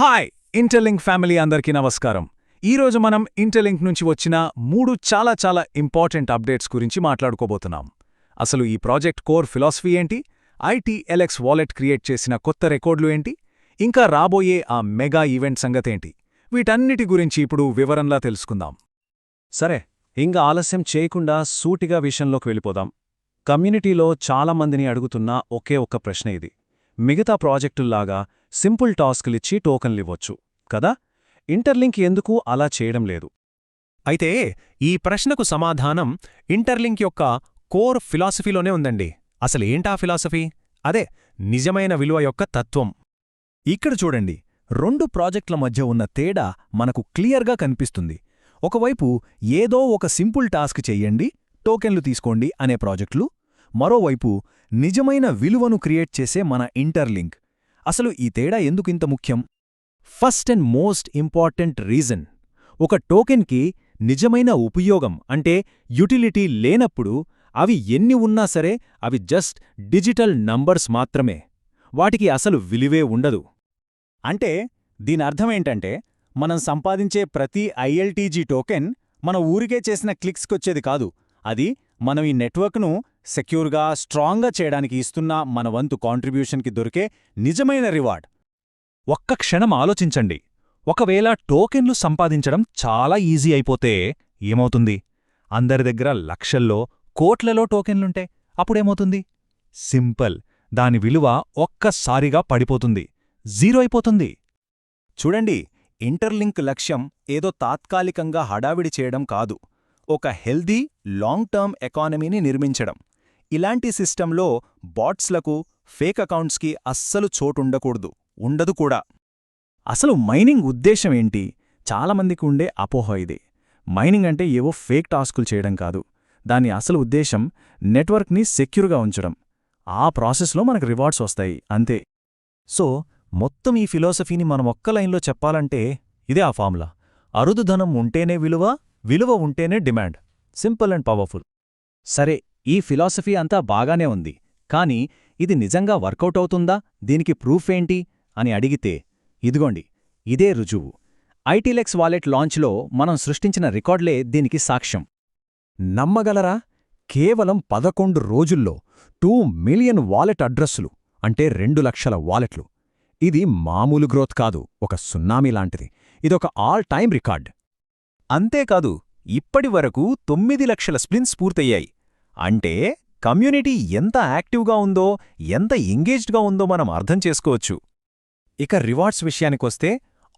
Hi interlink family అందరికీ నమస్కారం. ఈరోజు మనం ఇంటర్లింక్ నుంచి వచ్చిన మూడు చాలా చాలా ఇంపార్టెంట్ అప్డేట్స్ గురించి మాట్లాడుకోబోతున్నాం. అసలు ఈ ప్రాజెక్ట్ కోర్ ఫిలాసఫీ ఏంటి? I T L X wallet create చేసిన కొత్త రికార్డులు ఏంటి? ఇంకా రాబోయే ఆ మెగా ఈవెంట్ సంగతేంటి వీటన్నిటి గురించి ఇప్పుడు వివరంలా తెలుసుకుందాం. సరే ఇంకా ఆలస్యం చేయకుండా సూటిగా విషయంలోకి వెళ్ళిపోదాం. కమ్యూనిటీలో చాలామందిని అడుగుతున్న ఒకే ఒక్క ప్రశ్న ఇది. మిగతా ప్రాజెక్టుల్లాగా సింపుల్ టాస్క్లిచ్చి టోకన్లివ్వచ్చు కదా? ఇంటర్లింక్ ఎందుకు అలా చేయడం లేదు? అయితే ఈ ప్రశ్నకు సమాధానం ఇంటర్లింక్ యొక్క కోర్ ఫిలాసఫీలోనే ఉందండి. అసలేంటా ఫిలాసఫీ? అదే నిజమైన విలువ యొక్క తత్వం. ఇక్కడ చూడండి రెండు ప్రాజెక్టుల మధ్య ఉన్న తేడా మనకు క్లియర్గా కనిపిస్తుంది. ఒకవైపు ఏదో ఒక సింపుల్ టాస్క్ చెయ్యండి టోకెన్లు తీసుకోండి అనే ప్రాజెక్టులు. మరోవైపు నిజమైన విలువను క్రియేట్ చేసే మన ఇంటర్లింక్. అసలు ఈ తేడా ఎందుకింత ముఖ్యం? First and most important reason. ఒక టోకెన్కి నిజమైన ఉపయోగం అంటే యుటిలిటీ లేనప్పుడు అవి ఎన్ని ఉన్నా సరే అవి జస్ట్ డిజిటల్ నంబర్స్ మాత్రమే. వాటికి అసలు విలువే ఉండదు. అంటే దీని అర్థమేంటంటే మనం సంపాదించే ప్రతి ఐఎల్టీజీ టోకెన్ మన ఊరికే చేసిన క్లిక్స్కొచ్చేది కాదు. అది మనం ఈ నెట్వర్క్ను సెక్యూర్గా స్ట్రాంగ్గా చేయడానికి ఇస్తున్న మన వంతు కాంట్రిబ్యూషన్కి దొరికే నిజమైన రివార్డ్. ఒక్క క్షణం ఆలోచించండి. ఒకవేళ టోకెన్లు సంపాదించడం చాలా ఈజీ అయిపోతే ఏమవుతుంది? అందరి దగ్గర లక్షల్లో కోట్లలో టోకెన్లుంటే అప్పుడేమవుతుంది? సింపుల్. దాని విలువ ఒక్కసారిగా పడిపోతుంది. జీరో అయిపోతుంది. చూడండి ఇంటర్లింక్ లక్ష్యం ఏదో తాత్కాలికంగా హడావిడి చేయడం కాదు. ఒక హెల్దీ లాంగ్ టర్మ్ ఎకానమీని నిర్మించడం. ఇలాంటి సిస్టంలో బాట్స్లకు ఫేక్ అకౌంట్స్కి అస్సలు చోటుండకూడదు. ఉండదు కూడా. అసలు మైనింగ్ ఉద్దేశం ఏంటి? చాలామందికి ఉండే అపోహ ఇది. మైనింగ్ అంటే ఏవో ఫేక్ టాస్కులు చేయడం కాదు. దాని అసలు ఉద్దేశం నెట్వర్క్ని సెక్యూర్గా ఉంచడం. ఆ ప్రాసెస్లో మనకు రివార్డ్స్ వస్తాయి. అంతే. సో మొత్తం ఈ ఫిలాసఫీని మనం ఒక్క లైన్లో చెప్పాలంటే ఇదే ఆ ఫార్ములా. అరుదుధనం ఉంటేనే విలువ విలువ ఉంటేనే డిమాండ్. Simple and powerful. సరే ఈ ఫిలాసఫీ అంతా బాగానే ఉంది. కానీ ఇది నిజంగా వర్కౌట్ అవుతుందా? దీనికి ప్రూఫ్ ఏంటి? అని అడిగితే ఇదిగోండి ఇదే రుజువు. ఐటీలెక్స్ వాలెట్ లాంచ్లో మనం సృష్టించిన రికార్డులే దీనికి సాక్ష్యం. నమ్మగలరా? కేవలం పదకొండు రోజుల్లో టూ మిలియన్ వాలెట్ అడ్రస్సులు అంటే రెండు లక్షల వాలెట్లు. ఇది మామూలు గ్రోత్ కాదు ఒక సున్నామీ లాంటిది. ఇదొక ఆల్ టైమ్ రికార్డ్. అంతేకాదు ఇప్పటివరకు తొమ్మిది లక్షల స్ప్లిన్స్ పూర్తయ్యాయి. అంటే కమ్యూనిటీ ఎంత యాక్టివ్గా ఉందో ఎంత ఎంగేజ్డ్గా ఉందో మనం అర్థం చేసుకోవచ్చు. ఇక రివార్డ్స్ విషయానికొస్తే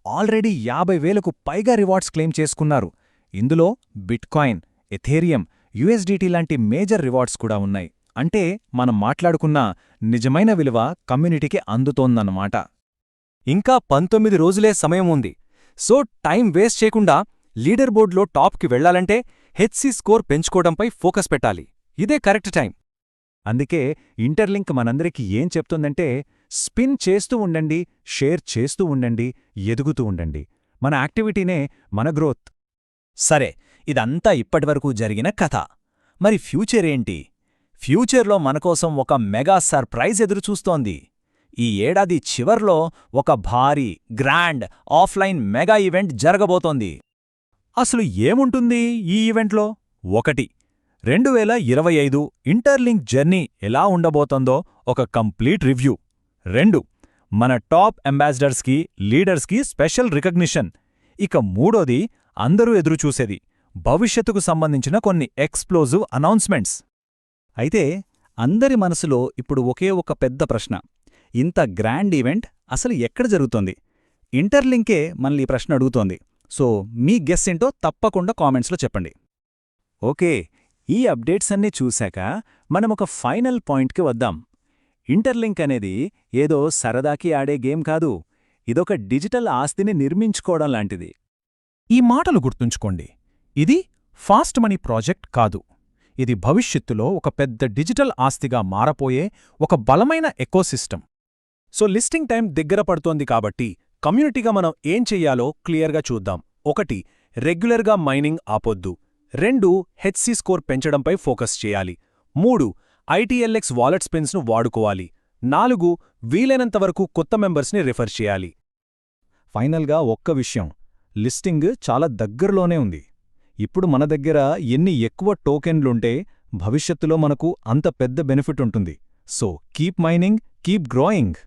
ఆల్రెడీ యాభై వేలకు పైగా రివార్డ్స్ క్లెయిమ్ చేసుకున్నారు. ఇందులో bitcoin ethereum U S D T లాంటి మేజర్ రివార్డ్స్ కూడా ఉన్నాయి. అంటే మనం మాట్లాడుకున్న నిజమైన విలువ కమ్యూనిటీకి అందుతోందన్నమాట. ఇంకా పంతొమ్మిది రోజులే సమయం ఉంది. సో టైం వేస్ట్ చేయకుండా లీడర్ బోర్డ్లో టాప్కి వెళ్ళాలంటే హెచ్సి స్కోర్ పెంచుకోవడంపై ఫోకస్ పెట్టాలి. ఇదే కరెక్ట్ టైం. అందుకే ఇంటర్లింక్ మనందరికీ ఏం చెప్తుందంటే స్పిన్ చేస్తూ ఉండండి షేర్ చేస్తూ ఉండండి ఎదుగుతూ ఉండండి. మన యాక్టివిటీనే మన గ్రోత్. సరే ఇదంతా ఇప్పటివరకు జరిగిన కథ. మరి ఫ్యూచర్ ఏంటి? ఫ్యూచర్లో మనకోసం ఒక మెగా సర్ప్రైజ్ ఎదురుచూస్తోంది. ఈ ఏడాది చివర్లో ఒక భారీ గ్రాండ్ ఆఫ్లైన్ మెగా ఈవెంట్ జరగబోతోంది. అసలు ఏముంటుంది ఈ ఈవెంట్లో? ఒకటి రెండు వేల ఇరవై ఐదు ఇంటర్లింక్ జర్నీ ఎలా ఉండబోతోందో ఒక కంప్లీట్ రివ్యూ. రెండు మన టాప్ అంబాసిడర్స్కి లీడర్స్కి స్పెషల్ రికగ్నిషన్. ఇక మూడోది అందరూ ఎదురుచూసేది భవిష్యత్తుకు సంబంధించిన కొన్ని ఎక్స్ప్లోజివ్ అనౌన్స్మెంట్స్. అయితే అందరి మనసులో ఇప్పుడు ఒకే ఒక పెద్ద ప్రశ్న. ఇంత గ్రాండ్ ఈవెంట్ అసలు ఎక్కడ జరుగుతోంది? ఇంటర్లింకే మనల్ని ఈ ప్రశ్న అడుగుతోంది. సో మీ గెస్ ఏంటో తప్పకుండా కామెంట్స్లో చెప్పండి. ఓకే ఈ అప్డేట్స్ అన్నీ చూశాక మనం ఒక ఫైనల్ పాయింట్కి వద్దాం. ఇంటర్లింక్ అనేది ఏదో సరదాకి ఆడే గేమ్ కాదు ఇదొక డిజిటల్ ఆస్తిని నిర్మించుకోవడం లాంటిది. ఈ మాటలు గుర్తుంచుకోండి ఇది ఫాస్ట్ మనీ ప్రాజెక్ట్ కాదు. ఇది భవిష్యత్తులో ఒక పెద్ద డిజిటల్ ఆస్తిగా మారపోయే ఒక బలమైన ఎకోసిస్టమ్. సో లిస్టింగ్ టైం దగ్గర పడుతోంది కాబట్టి కమ్యూనిటీగా మనం ఏం చెయ్యాలో క్లియర్గా చూద్దాం. ఒకటి రెగ్యులర్గా మైనింగ్ ఆపొద్దు. రెండు హెచ్సి స్కోర్ పెంచడంపై ఫోకస్ చేయాలి. మూడు ఐటీఎల్ఎక్స్ వాలెట్ స్పిన్స్ను వాడుకోవాలి. నాలుగు వీలైనంతవరకు కొత్త మెంబర్స్ని రిఫర్ చేయాలి. ఫైనల్గా ఒక్క విషయం. లిస్టింగ్ చాలా దగ్గరలోనే ఉంది. ఇప్పుడు మన దగ్గర ఎన్ని ఎక్కువ టోకెన్లుంటే భవిష్యత్తులో మనకు అంత పెద్ద బెనిఫిట్ ఉంటుంది. So keep mining keep growing.